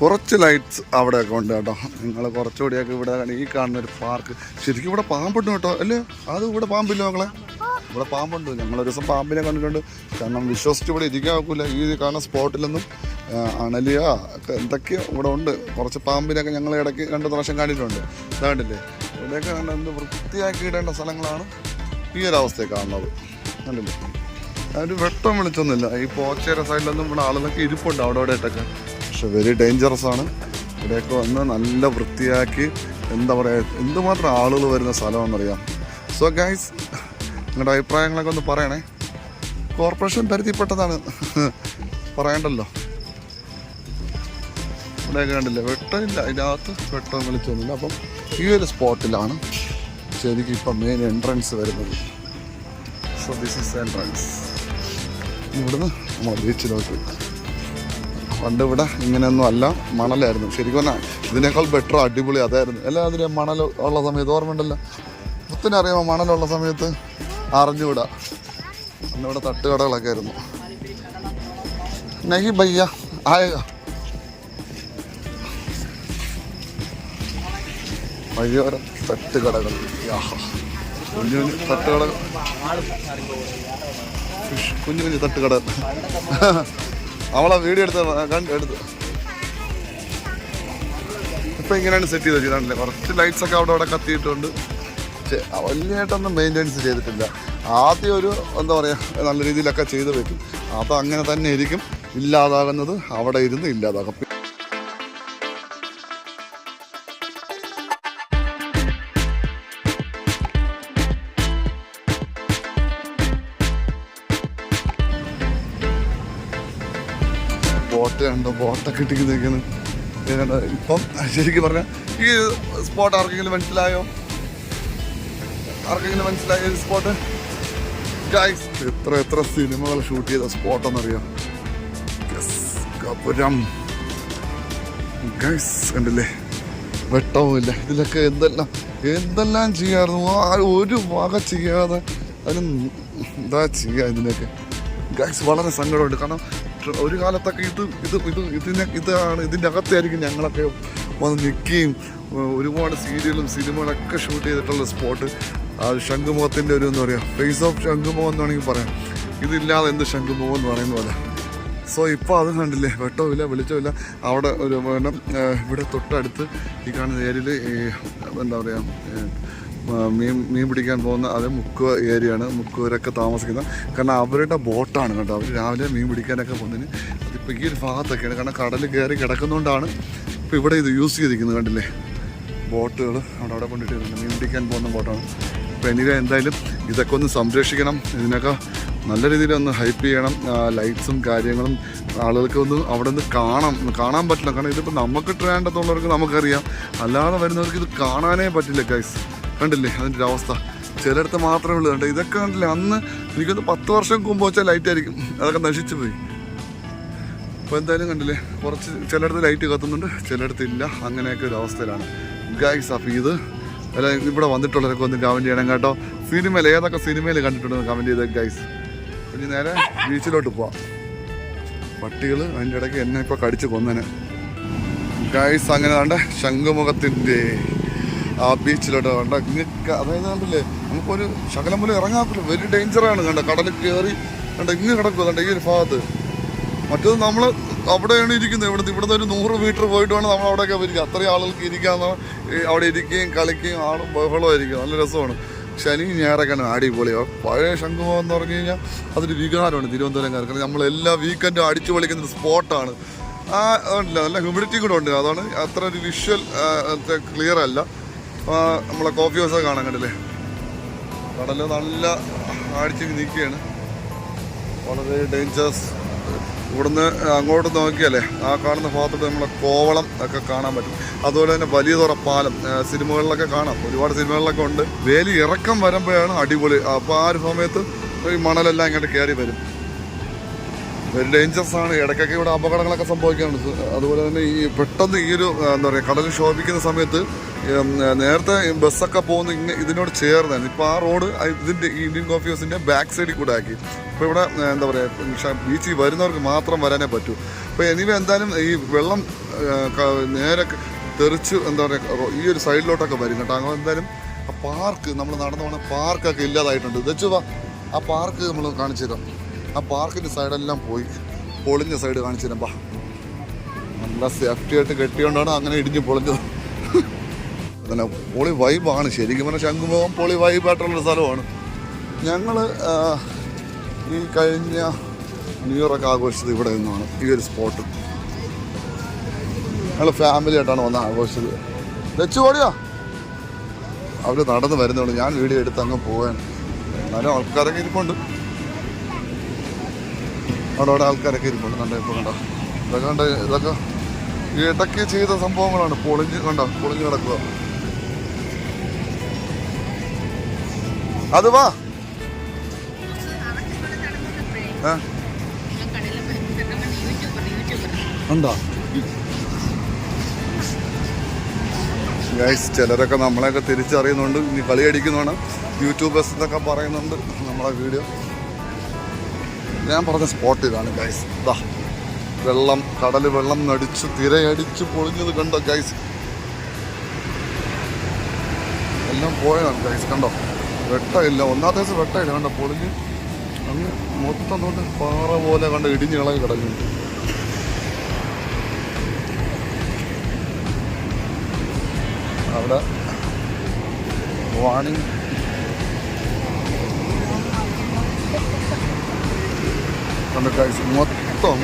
കുറച്ച് ലൈറ്റ്സ് അവിടെയൊക്കെ ഉണ്ട് കേട്ടോ. നിങ്ങൾ കുറച്ചുകൂടിയൊക്കെ ഇവിടെ ഈ കാണുന്ന ഒരു പാർക്ക് ശരിക്കും ഇവിടെ പാമ്പുണ്ട് കേട്ടോ. അല്ലേ? അത് ഇവിടെ പാമ്പില്ല മക്കളെ? ഇവിടെ പാമ്പുണ്ട്. ഞങ്ങൾ ഒരു ദിവസം പാമ്പിനെ കണ്ടിട്ടുണ്ട്. കാരണം വിശ്വസിച്ച് ഇവിടെ ഇരിക്കാൻ ഒക്കില്ല. ഈ കാണുന്ന സ്പോട്ടിലൊന്നും അണലിയ എന്തൊക്കെയോ ഇവിടെ ഉണ്ട്. കുറച്ച് പാമ്പിനൊക്കെ ഞങ്ങൾ ഇടയ്ക്ക് രണ്ട് പ്രാവശ്യം കണ്ടിട്ടുണ്ട്. ഇതാണ്ടില്ലേ ഇവിടെയൊക്കെ കണ്ട എന്ത് വൃത്തിയാക്കി ഇടേണ്ട സ്ഥലങ്ങളാണ് ഈ ഒരു അവസ്ഥയെ കാണുന്നത്. കണ്ടില്ലേ? ഒരു വെട്ടം വിളിച്ചൊന്നുമില്ല. ഈ പോച്ചേര സൈഡിലൊന്നും ഇവിടെ ആളുകളൊക്കെ ഇരിപ്പുണ്ട് അവിടെ ഇവിടെ ആയിട്ടൊക്കെ പക്ഷെ വെരി ഡേഞ്ചറസ് ആണ്. ഇവിടെയൊക്കെ വന്ന് നല്ല വൃത്തിയാക്കി എന്താ പറയുക എന്തുമാത്രം ആളുകൾ വരുന്ന സ്ഥലമാണെന്നറിയാം. സോ ഗൈസ് നിങ്ങളുടെ അഭിപ്രായങ്ങളൊക്കെ ഒന്ന് പറയണേ. കോർപ്പറേഷൻ പരിധിപ്പെട്ടതാണ്. പറയണ്ടല്ലോ. ഇവിടെയൊക്കെ കണ്ടില്ല വെട്ടമില്ല. അതിനകത്ത് വെട്ടം വിളിച്ചൊന്നുമില്ല അപ്പം ഈ ഒരു സ്പോട്ടിലാണ് ശരിക്കും ഇപ്പം മെയിൻ എൻട്രൻസ് വരുന്നത്. സോ ദിസ് ഇസ് എൻട്രൻസ് ഇവിടുന്ന് നമ്മൾ ബീച്ചിലോട്ട് പണ്ട് ഇവിടെ ഇങ്ങനെയൊന്നും അല്ല. മണലായിരുന്നു. ശരിക്കും പറഞ്ഞാൽ ഇതിനേക്കാൾ ബെറ്റർ അടിപൊളി അതായിരുന്നു. എല്ലാ അതിന് മണൽ ഉള്ള സമയത്ത് ഓർമ്മയുണ്ടല്ലോ? മുത്തിന് അറിയാമോ മണലുള്ള സമയത്ത്? അറിഞ്ഞുകൂടാ. അന്ന് ഇവിടെ തട്ടുകടകളൊക്കെ ആയിരുന്നു. നഹി ഭയ്യ ആയ. വയ്യോര തട്ടുകടകൾ. കുഞ്ഞു കുഞ്ഞു തട്ടുകടകൾ. കുഞ്ഞു കുഞ്ഞു തട്ടുകട അവളെ വീഡിയോ എടുത്ത് എടുത്ത്. ഇപ്പൊ ഇങ്ങനെയാണ് സെറ്റ് ചെയ്ത് വെച്ചിട്ടുണ്ടല്ലേ കുറച്ച് ലൈറ്റ്സ് ഒക്കെ അവിടെ അവിടെ കത്തിയിട്ടുണ്ട്. പക്ഷേ വലിയതായിട്ടൊന്നും മെയിന്റെനൻസ് ചെയ്തിട്ടില്ല. ആദ്യം ഒരു എന്താ പറയുക നല്ല രീതിയിലൊക്കെ ചെയ്ത് വെക്കും. അപ്പോൾ അങ്ങനെ തന്നെ ഇരിക്കും. ഇല്ലാതാകുന്നത് അവിടെ ഇരുന്ന് ഇല്ലാതാകും ബോട്ട് കണ്ടോ? ബോട്ടൊക്കെ ഇട്ടിക്ക് നിൽക്കുന്നു. ഏതാണ്ട് ഇപ്പം ശരിക്കും പറഞ്ഞാൽ ഈ സ്പോട്ട് ആർക്കെങ്കിലും മനസ്സിലായോ? ആർക്കെങ്കിലും മനസ്സിലായോ ഈ സ്പോട്ട് ഗൈസ് എത്ര എത്ര സിനിമകൾ ഷൂട്ട് ചെയ്ത സ്പോട്ടെന്നറിയാം കപുരം. ഗൈസ് കണ്ടില്ലേ? വെട്ടവുമില്ല. ഇതിലൊക്കെ എന്തെല്ലാം എന്തെല്ലാം ചെയ്യാറുന്നു ആ ഒരു വക ചെയ്യാതെ അതിന് എന്താ ചെയ്യുക ഇതിനൊക്കെ? ഗൈസ് വളരെ സങ്കടമുണ്ട്. കാരണം ഒരു കാലത്തൊക്കെ ഇത് ഇത് ഇത് ഇതിനെ ഇതാണ് ഇതിന്റെ അകത്തായിരിക്കും ഞങ്ങളൊക്കെ വന്ന് നിൽക്കുകയും ഒരുപാട് സീരിയലും സിനിമകളൊക്കെ ഷൂട്ട് ചെയ്തിട്ടുള്ള സ്പോട്ട്. ശംഖുമുഖത്തിന്റെ ഒരു എന്താ പറയുക ഫേസ് ഓഫ് ശംഖുമുഖം എന്ന് വേണമെങ്കിൽ പറയാം. ഇതില്ലാതെ എന്ത് ശംഖുമുഖം എന്ന് പറയുന്ന പോലെ. സോ ഇപ്പോൾ അത് കണ്ടില്ലേ വെട്ടവുമില്ല ഇല്ല അവിടെ ഒരു ഏഹ്, ഇവിടെ തൊട്ടടുത്ത് ഈ കാണുന്ന ഏരിയയിൽ എന്താ പറയുക മീൻ മീൻ പിടിക്കാൻ പോകുന്ന അത് മുക്കുവ ഏരിയയാണ് മുക്കുവരൊക്കെ താമസിക്കുന്നത് കാരണം അവരുടെ ബോട്ടാണ് കേട്ടോ. അവർ രാവിലെ മീൻ പിടിക്കാനൊക്കെ പോകുന്നതിന് അതിപ്പോൾ ഈ ഒരു ഭാഗത്തൊക്കെയാണ്. കാരണം കടൽ കയറി കിടക്കുന്നതുകൊണ്ടാണ് ഇപ്പോൾ ഇവിടെ ഇത് യൂസ് ചെയ്തിരിക്കുന്നത് കണ്ടില്ലേ? ബോട്ടുകൾ അവിടെ അവിടെ കൊണ്ടിട്ട് മീൻ പിടിക്കാൻ പോകുന്ന ബോട്ടാണ്. അപ്പോൾ എനിക്ക് എന്തായാലും ഇതൊക്കെ ഒന്ന് സംരക്ഷിക്കണം. ഇതിനൊക്കെ നല്ല രീതിയിൽ ഒന്ന് ഹൈപ്പ് ചെയ്യണം. ലൈറ്റ്സും കാര്യങ്ങളും ആളുകൾക്ക് ഒന്ന് അവിടെ നിന്ന് കാണാം. കാണാൻ പറ്റില്ല. കാരണം ഇതിപ്പോൾ നമുക്ക് ട്രാൻഡത്തുള്ളവർക്ക് നമുക്കറിയാം. അല്ലാതെ വരുന്നവർക്ക് ഇത് കാണാനേ പറ്റില്ല ഗൈസ് കണ്ടില്ലേ? അതിന്റെ ഒരു അവസ്ഥ ചിലയിടത്ത് മാത്രമേ ഉള്ളൂ കണ്ടോ? ഇതൊക്കെ കണ്ടില്ലേ? അന്ന് എനിക്കൊന്ന് പത്ത് വർഷം മുമ്പ് വെച്ചാൽ ലൈറ്റ് ആയിരിക്കും. അതൊക്കെ നശിച്ചു പോയി. അപ്പോൾ എന്തായാലും കണ്ടില്ലേ? കുറച്ച് ചിലയിടത്ത് ലൈറ്റ് കത്തുന്നുണ്ട്. ചിലയിടത്ത് ഇല്ല. അങ്ങനെയൊക്കെ ഒരു അവസ്ഥയിലാണ്. ഗൈസ് അപ്പോൾ ഇത് അല്ല ഇവിടെ വന്നിട്ടുള്ളവരൊക്കെ ഒന്ന് കമന്റ് ചെയ്യണം കേട്ടോ. സിനിമയിൽ ഏതൊക്കെ സിനിമയിൽ കണ്ടിട്ടുണ്ടെന്ന് കമന്റ് ചെയ്ത ഗൈസ് ഇനി നേരെ ബീച്ചിലോട്ട് പോവാം. പട്ടികൾ അതിന്റെ ഇടയ്ക്ക് എന്നെ ഇപ്പോൾ കടിച്ച് കൊന്നനെ. ഗൈസ് അങ്ങനെ കണ്ട ശംഖുമുഖത്തിന്റെ ആ ബീച്ചിലോട്ട് കണ്ട ഇങ്ങനെ അതായത് കണ്ടില്ലേ നമുക്കൊരു ശകലം പോലും ഇറങ്ങാത്തില്ല വലിയ ഡേഞ്ചറാണ് കണ്ട? കടലിൽ കയറി കണ്ട? ഇങ്ങ് കിടക്കുക കണ്ട? ഈ ഒരു ഭാഗത്ത്. മറ്റത് നമ്മൾ അവിടെയാണ് ഇരിക്കുന്നത്. ഇവിടുന്ന് ഇവിടുന്ന് ഒരു നൂറ് മീറ്റർ പോയിട്ട് വേണം നമ്മൾ അവിടെയൊക്കെ ഇരിക്കുക അത്രയും ആളുകൾക്ക് ഇരിക്കാന്ന് അവിടെ ഇരിക്കുകയും കളിക്കുകയും ആളും ബഹളമായിരിക്കും. നല്ല രസമാണ്. ശനി ഞായറൊക്കെയാണ് അടിപൊളിയോ. പഴയ ശംഖുമോ എന്ന് പറഞ്ഞു കഴിഞ്ഞാൽ അതൊരു വികാരമാണ് തിരുവനന്തപുരംകാർക്ക്. നമ്മൾ എല്ലാ വീക്കെൻഡും അടിച്ചു പൊളിക്കുന്ന ഒരു സ്പോട്ടാണ് ആ ഉണ്ടല്ല. നല്ല ഹ്യൂമിഡിറ്റി കൂടെ ഉണ്ട്. അതാണ് അത്ര ഒരു വിഷ്വൽ ക്ലിയർ അല്ല. നമ്മളെ കോഫി ഹൗസൊക്കെ കാണാൻ കണ്ടില്ലേ? കടൽ നല്ല അടിച്ച് നിൽക്കുകയാണ് വളരെ ഡേഞ്ചറസ് ഇവിടുന്ന് അങ്ങോട്ട് നോക്കിയാലേ ആ കാണുന്ന ഭാഗത്തോട്ട് നമ്മളെ കോവളം ഒക്കെ കാണാൻ പറ്റും. അതുപോലെ തന്നെ വലിയ തുറ പാലം സിനിമകളിലൊക്കെ കാണാം. ഒരുപാട് സിനിമകളിലൊക്കെ ഉണ്ട്. വേലി ഇറക്കം വരുമ്പോഴാണ് അടിപൊളി. അപ്പോൾ ആ ഒരു സമയത്ത് ഈ മണലെല്ലാം ഇങ്ങോട്ട് കയറി വരും. വെരി ഡേഞ്ചറസ് ആണ്. ഇടയ്ക്കൊക്കെ ഇവിടെ അപകടങ്ങളൊക്കെ സംഭവിക്കാറുണ്ട്. അതുപോലെ തന്നെ ഈ പെട്ടെന്ന് ഈ ഒരു എന്താ പറയുക കടൽ ശോഭിക്കുന്ന സമയത്ത് നേരത്തെ ബസ്സൊക്കെ പോകുന്ന ഇങ്ങനെ ഇതിനോട് ചേർന്നായിരുന്നു. ഇപ്പോൾ ആ റോഡ് ഇതിന്റെ ഇന്ത്യൻ കോഫി ഹൗസിന്റെ ബാക്ക് സൈഡിൽ കൂടെ ആക്കി. ഇപ്പോൾ ഇവിടെ എന്താ പറയുക ബീച്ചിൽ വരുന്നവർക്ക് മാത്രം വരാനേ പറ്റൂ. അപ്പോൾ എനിവേ എന്തായാലും ഈ വെള്ളം നേരെ തെറിച്ച് എന്താ പറയുക ഈ ഒരു സൈഡിലോട്ടൊക്കെ വരും കേട്ടോ. അങ്ങനെ എന്തായാലും ആ പാർക്ക് നമ്മൾ നടന്നു പോകുന്ന പാർക്കൊക്കെ ഇല്ലാതായിട്ടുണ്ട്. ഇതെച്ചു വാ ആ പാർക്ക് നമ്മൾ കാണിച്ചു തരാം. ആ പാർക്കിന്റെ സൈഡെല്ലാം പോയി. പൊളിഞ്ഞ സൈഡ് കാണിച്ചു തരാം. ബാ. നല്ല സേഫ്റ്റി ആയിട്ട് കെട്ടിയോണ്ടാണ് അങ്ങനെ ഇടിഞ്ഞ് പൊളിഞ്ഞത്. പിന്നെ പൊളി വൈബാണ് ശരിക്കും പറഞ്ഞാൽ ശംഖുമുഖം പൊളി വൈബായിട്ടുള്ളൊരു സ്ഥലമാണ്. ഞങ്ങൾ ഈ കഴിഞ്ഞ ന്യൂ ഇയറൊക്കെ ആഘോഷിച്ചത് ഇവിടെ നിന്നാണ്. ഈ ഒരു സ്പോട്ട് ഞങ്ങൾ ഫാമിലി ആയിട്ടാണ് വന്ന് ആഘോഷിച്ചത്. വെച്ചു പോടിയോ അവർ നടന്ന് വരുന്നുണ്ട് ഞാൻ വീഡിയോ എടുത്ത് അങ്ങ് പോകാൻ എന്നാലും ആൾക്കാരൊക്കെ ഇരിപ്പുണ്ട്. അവിടെ അവിടെ ആൾക്കാരൊക്കെ ഇരിപ്പുണ്ട്. കണ്ടോ ഇപ്പോൾ കണ്ടോ? ഇതൊക്കെ കണ്ട ഇതൊക്കെ ഇടയ്ക്ക് ചെയ്ത സംഭവങ്ങളാണ്. പൊളിഞ്ഞ് കണ്ടോ? പൊളിഞ്ഞ് കിടക്കുക അത് വാ? ഉണ്ടോ? ഗൈസ് ചിലരൊക്കെ നമ്മളെയൊക്കെ തിരിച്ചറിയുന്നുണ്ട്. ഇനി കളി അടിക്കുന്നതാണ്. യൂട്യൂബേഴ്സ് എന്നൊക്കെ പറയുന്നുണ്ട് നമ്മളെ വീഡിയോ ഞാൻ പറഞ്ഞ സ്പോട്ട് ഇതാണ് ഗൈസ് ഇതാ വെള്ളം കടൽ വെള്ളം നടിച്ചു തിരയടിച്ച് പൊളിഞ്ഞത് കണ്ടോ ഗൈസ് എല്ലാം പോയതാണ് ഗൈസ് കണ്ടോ? വെട്ടമില്ല ഒന്നാമത്തെ ദിവസം വെട്ടമില്ല കണ്ട പൊളിഞ്ഞ് അങ്ങ് മൊത്തം തൊട്ട് പാറ പോലെ കണ്ട് ഇടിഞ്ഞ് ഇളകി കിടക്കുന്നുണ്ട് അവിടെ വാണിംഗ് കണ്ടിട്ട് മൊത്തം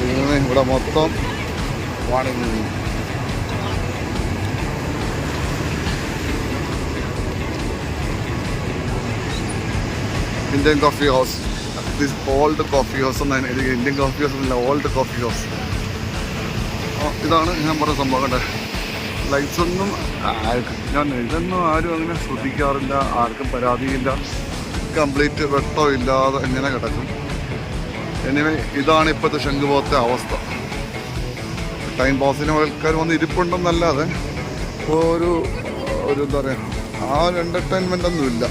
ദൈവമേ, ഇവിടെ മൊത്തം warning Indian coffee house this old coffee house എന്നാണ് എനിക്ക് ഇന്ത്യൻ കോഫി ഹൗസ് എന്നല്ല ഓൾഡ് കോഫി ഹൗസ് ഇതാണ് ഞാൻ പറഞ്ഞ സംഭവം കണ്ടേ. ലൈറ്റ്സ് ഞാൻ ഇതൊന്നും ആരും അങ്ങനെ ശ്രദ്ധിക്കാറില്ല. ആർക്കും പരാതിയില്ല. കംപ്ലീറ്റ് വെട്ടോ ഇല്ലാതെ ഇങ്ങനെ കിടക്കും. എനിവേ ഇതാണ് ഇപ്പോഴത്തെ ശംഖുപോത്തെ അവസ്ഥ. ടൈം പാസിന് ആൾക്കാർ വന്ന് ഇരിപ്പുണ്ടെന്നല്ലാതെ ഒരു ഒരു എന്താ പറയുക ആ ഒരു എന്റർടൈൻമെന്റ് ഒന്നുമില്ല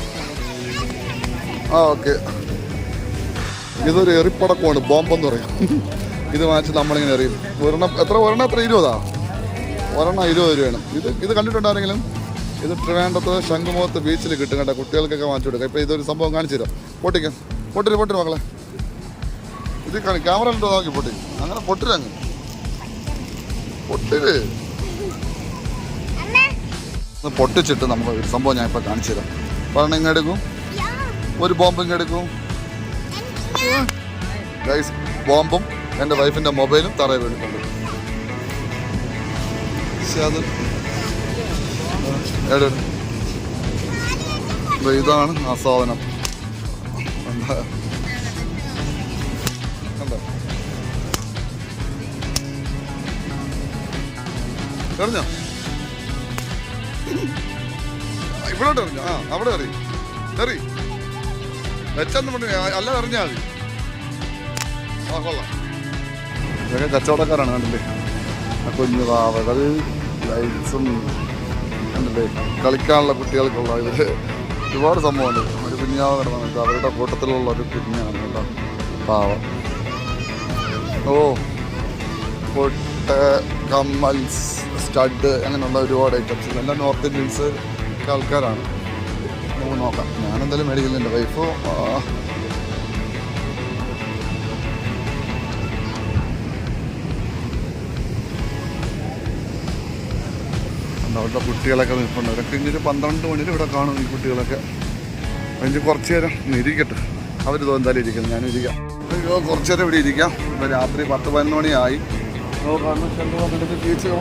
ആ ഓക്കെ ഇതൊരു എറിപ്പടക്കമാണ് ബോംബെന്ന് പറയും. ഇത് വാങ്ങിച്ച് നമ്മളിങ്ങനെ എറിയും. ഒരെണ്ണം എത്ര ഒരെണ്ണം എത്ര? ഇരുപതാ? ഒരെണ്ണം ഇരുപത് രൂപയാണ്. ഇത് ഇത് കണ്ടിട്ടുണ്ടാരെങ്കിലും ഇത് ട്രിവാൻഡ്രത്ത് ശംഖുമുഖത്ത് ബീച്ചിൽ കിട്ടും കേട്ടോ കുട്ടികൾക്കൊക്കെ വാങ്ങിച്ചു കൊടുക്കാം. ഇപ്പോൾ ഇതൊരു സംഭവം കാണിച്ചു തരാം. പൊട്ടിക്കാം. പൊട്ടിരി പൊട്ടിരി മക്കളെ. ഇത് കാണി ക്യാമറ ഉണ്ടോ നോക്കി പൊട്ടി. അങ്ങനെ പൊട്ടിരങ്ങ് പൊട്ടിര് പൊട്ടിച്ചിട്ട് നമുക്ക് ഒരു സംഭവം ഞാൻ ഇപ്പൊ കാണിച്ചു തരാം. പറഞ്ഞ ഇങ്ങ് എടുക്കും. ഒരു ബോംബ് ഇങ്ങ് എടുക്കും. ഗൈസ് ബോംബും എന്റെ വൈഫിന്റെ മൊബൈലും തറയിൽ വീണിട്ടുണ്ട് പക്ഷെ അത്. എവിടെ ഇതാണ് ആ സാധനം. കണ്ടോ? എറിഞ്ഞോ ഇവിടോട്ട് എറിഞ്ഞോ ആ അവിടെ എറി എറി വെച്ചെന്ന് പറഞ്ഞു അല്ല എറിഞ്ഞാൽ മതി. ആ കൊള്ളാം. ഇതൊക്കെ കച്ചവടക്കാരാണ് കണ്ടില്ലേ? ആ കുഞ്ഞു പാവകൾ ലൈറ്റ്സും കണ്ടില്ലേ? കളിക്കാനുള്ള കുട്ടികൾക്കുള്ള ഇത്. ഒരുപാട് സംഭവമുണ്ട്. ഒരു കുഞ്ഞാവ് കിടന്നിട്ട് അവരുടെ കൂട്ടത്തിലുള്ള ഒരു കുഞ്ഞാണ് കേട്ടോ. പാവം. ഓ കൊട്ട കമ്മൽസ്. സ്റ്റഡ് അങ്ങനെയുള്ള ഒരുപാട് ഐറ്റംസ് എല്ലാം നോർത്ത് ഇന്ത്യൻസ് ആൾക്കാരാണ്. നമുക്ക് നോക്കാം. ഞാനെന്തായാലും മേടിക്കുന്നുണ്ട് വൈഫ് അവരുടെ കുട്ടികളൊക്കെ നിൽപ്പുണ്ട്. അവരൊക്കെ ഇനി ഒരു പന്ത്രണ്ട് മണിയിൽ ഇവിടെ കാണും ഈ കുട്ടികളൊക്കെ. അതിന് കുറച്ച് നേരം ഇരിക്കട്ടെ. അവർ എന്തായാലും ഇരിക്കുന്നു ഞാനും ഇരിക്കാം. കുറച്ച് നേരം ഇവിടെ ഇരിക്കാം. ഇപ്പം രാത്രി പത്ത് പതിനൊന്ന് മണിയായി. വന്നിട്ട് ബീച്ച്.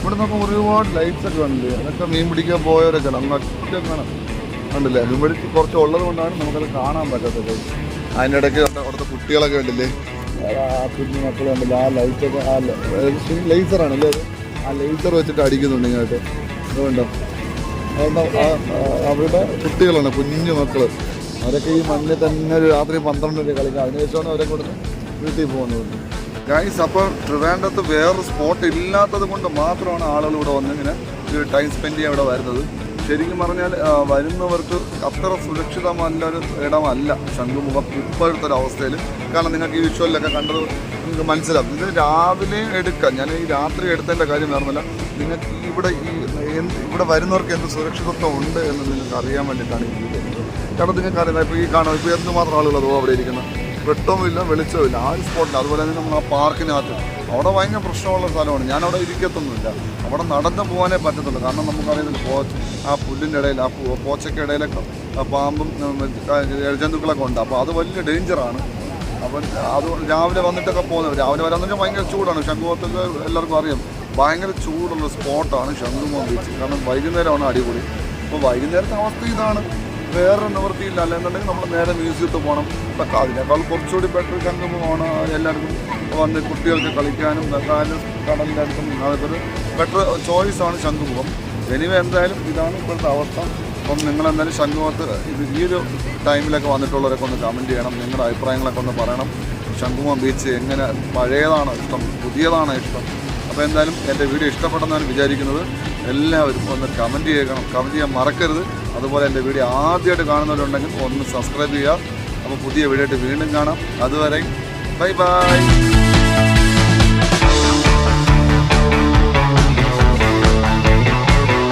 ഇവിടെ നമുക്ക് ഒരുപാട് ലൈറ്റ്സ് ഒക്കെ കണ്ടില്ലേ? അതൊക്കെ മീൻ പിടിക്കാൻ പോയവരൊക്കെ അങ്ങ് ഒറ്റ കാണാം കണ്ടില്ലേ? പിടിച്ച് കുറച്ച് ഉള്ളത് കൊണ്ടാണ് നമുക്കത് കാണാൻ പറ്റാത്തത്. അതിന്റെ ഇടയ്ക്ക് അവിടുത്തെ കുട്ടികളൊക്കെ ഉണ്ടല്ലേ കുഞ്ഞു മക്കൾ കണ്ടില്ലേ? ആ ലൈറ്റൊക്കെ ആ ലേസറാണല്ലേ അത്? ആ ലേസർ വെച്ചിട്ട് അടിക്കുന്നുണ്ട് ഇങ്ങോട്ട്. അതുകൊണ്ടോ അവരുടെ കുട്ടികളാണ് കുഞ്ഞു മക്കൾ അവരൊക്കെ ഈ മണ്ണിൽ തന്നെ ഒരു രാത്രി പന്ത്രണ്ട് വരെ കളിക്കുക അതിനുശേഷമാണ് അവരെ കൊടുത്ത് വീട്ടിൽ പോകുന്നത്. ഗൈസ് അപ്പോൾ ട്രിവാൻഡ്രത്ത് വേറൊരു സ്പോട്ട് ഇല്ലാത്തത് കൊണ്ട് മാത്രമാണ് ആളുകൾ ഇവിടെ വന്ന് ഇങ്ങനെ ടൈം സ്പെൻഡ് ചെയ്യാൻ ഇവിടെ വരുന്നത്. ശരിക്കും പറഞ്ഞാൽ വരുന്നവർക്ക് അത്ര സുരക്ഷിതമല്ല ഒരു ഇടമല്ല ശംഖുമുഖം ഇപ്പോഴത്തെ ഒരു അവസ്ഥയിൽ കാരണം നിങ്ങൾക്ക് ഈ വിഷ്വലിലൊക്കെ കണ്ടത് നിങ്ങൾക്ക് മനസ്സിലാവും. ഇത് രാവിലെ എടുക്കാം. ഞാൻ ഈ രാത്രി എടുത്തതിന്റെ കാര്യം വേറൊന്നുമില്ല. നിങ്ങൾക്ക് ഇവിടെ ഈ എന്ത് ഇവിടെ വരുന്നവർക്ക് എന്ത് സുരക്ഷിതത്വം ഉണ്ട് എന്ന് നിങ്ങൾക്ക് അറിയാൻ വേണ്ടിയിട്ടാണ് ഈ. കാരണം നിങ്ങൾക്ക് അറിയാം ഇപ്പോൾ ഈ കാണാം ഇപ്പോൾ എന്തുമാത്രം ആളുകൾ അതോ അവിടെ ഇരിക്കുന്നത്? വെട്ടവുമില്ല വെളിച്ചവുമില്ല. ആ ഒരു സ്പോട്ടിൽ അതുപോലെ തന്നെ നമ്മൾ ആ പാർക്കിനകത്ത്. അവിടെ ഭയങ്കര പ്രശ്നമുള്ള സ്ഥലമാണ്. ഞാൻ അവിടെ ഇരിക്കത്തൊന്നുമില്ല. അവിടെ നടന്നു പോകാനേ പറ്റത്തുള്ളൂ. കാരണം നമുക്കറിയുന്നില്ല പോ ആ പുല്ലിന്റെ ഇടയിൽ ആ പോച്ചയ്ക്ക് ഇടയിലൊക്കെ പാമ്പും ജന്തുക്കളൊക്കെ ഉണ്ട്. അപ്പോൾ അത് വലിയ ഡേഞ്ചറാണ് അപ്പം അത് രാവിലെ വന്നിട്ടൊക്കെ പോകുന്നത്. രാവിലെ വരാന്ന് വെച്ചാൽ ഭയങ്കര ചൂടാണ്. ശംഖുമുഖത്തൊക്കെ എല്ലാവർക്കും അറിയാം. ഭയങ്കര ചൂടുള്ള സ്പോട്ടാണ് ശംഖുമുഖം ബീച്ച് കാരണം വൈകുന്നേരമാണ് അടിപൊളി. അപ്പോൾ വൈകുന്നേരത്തെ അവസ്ഥ ഇതാണ്. വേറെ നിവൃത്തിയില്ല. അല്ലെന്നുണ്ടെങ്കിൽ നമ്മൾ നേരെ മ്യൂസിയത്തിൽ പോകണം. ഇപ്പം അതിനേക്കാൾ കുറച്ചുകൂടി ബെറ്റർ ശംഖുമുഖമാണ് എല്ലാവർക്കും വന്ന് കുട്ടികൾക്ക് കളിക്കാനും കാലും കടലിന്റെ അടുത്തും അതൊക്കെ ഒരു ബെറ്റർ ചോയ്സാണ് ശംഖുമുഖം എനിവേ എന്തായാലും ഇതാണ് ഇപ്പോഴത്തെ അവസ്ഥ. അപ്പം നിങ്ങളെന്തായാലും ശംഖുമുഖത്ത് ഇത് ഈ ഒരു ടൈമിലൊക്കെ വന്നിട്ടുള്ളവരൊക്കെ ഒന്ന് കമന്റ് ചെയ്യണം. നിങ്ങളുടെ അഭിപ്രായങ്ങളൊക്കെ ഒന്ന് പറയണം. ശംഖുമുഖം ബീച്ച് എങ്ങനെ പഴയതാണോ ഇഷ്ടം പുതിയതാണോ ഇഷ്ടം. അപ്പോൾ എന്തായാലും എന്റെ വീഡിയോ ഇഷ്ടപ്പെട്ടെന്നാണ് വിചാരിക്കുന്നത്. എല്ലാവരും ഒന്ന് കമന്റ് ചെയ്യണം. കമന്റ് ചെയ്യാൻ മറക്കരുത്. അതുപോലെ എന്റെ വീഡിയോ ആദ്യമായിട്ട് കാണുന്നവരുണ്ടെങ്കിൽ ഒന്ന് സബ്സ്ക്രൈബ് ചെയ്യുക. അപ്പോൾ പുതിയ വീഡിയോ ആയിട്ട് വീണ്ടും കാണാം. അതുവരെ ബൈ ബൈ.